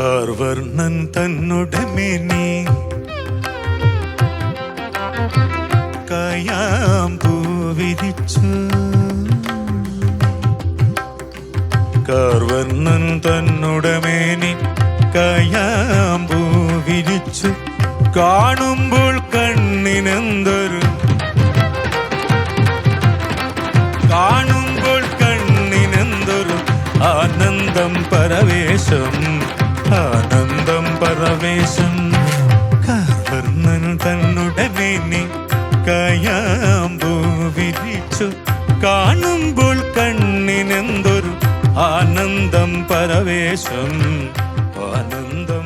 കാർവർണൻ തന്നുടെ മേനി. കായാമ്പൂ വിരിച്ചു കാർവർണൻ തന്നുടമേനി കായാമ്പൂ വിരിച്ചു കാണുമ്പോൾ കണ്ണിനെന്തൊരു കാണുമ്പോൾ കണ്ണിനെന്തൊരു ആനന്ദം പരവേശം ആനന്ദം പരവേശം കാർവർണൻ തന്നുടനെ കയാമ്പൂ വിരിച്ചു. കാണുമ്പോൾ കണ്ണിനെന്തൊരു ആനന്ദം പരവേശം ആനന്ദം